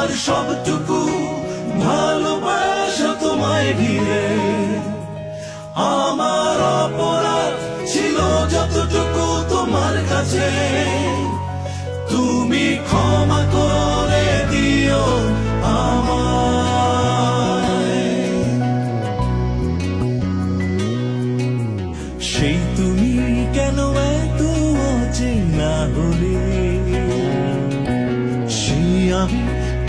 আমার সবটুকু ভালোবাসা তোমায় ঘিরে। আমার অপরাধ ছিল যতটুকু তোমার কাছে। তুমি ক্ষমা করে দিও আমায়। সেই তুমি কেন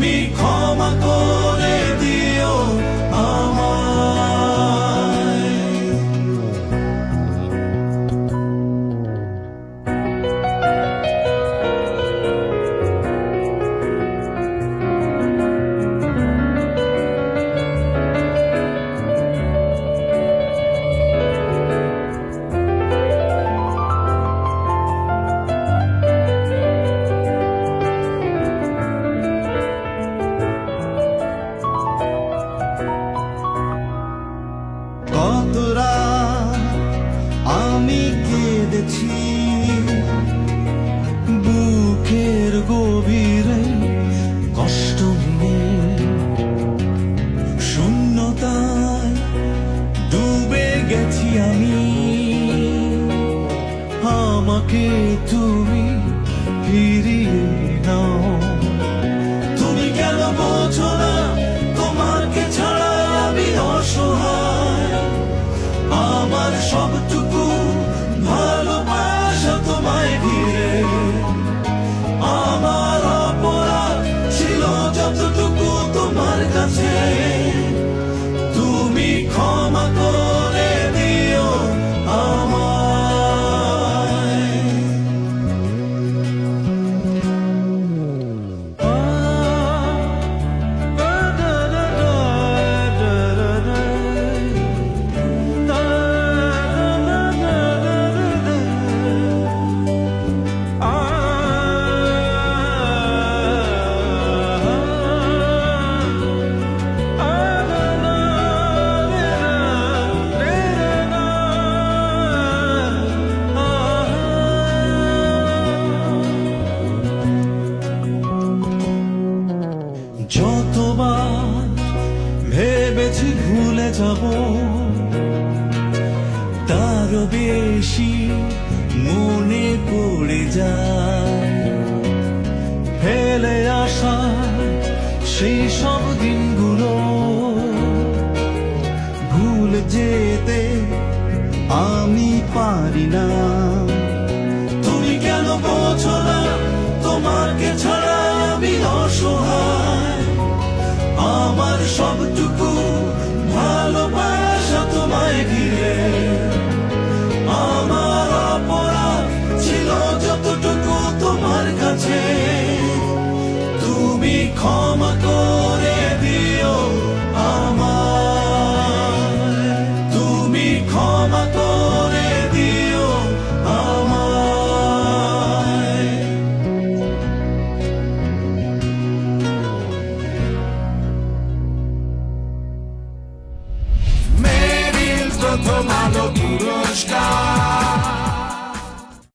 তুমি ক্ষমা করে আমাকে তুমি ফিরিয়ে নাও। তুমি কেন বোঝো না, তোমাকে ছাড়া আমি অসহায়। আমার সবটুকু ভালোবাসা তোমায় ঘিরে যতবার ভেবেছি ভুলে যাব। তারও বেশি মনে পড়ে যায়। ফেলে আসা সেই সব দিনগুলো। ভুল যেতে আমি পারি না। malo puroška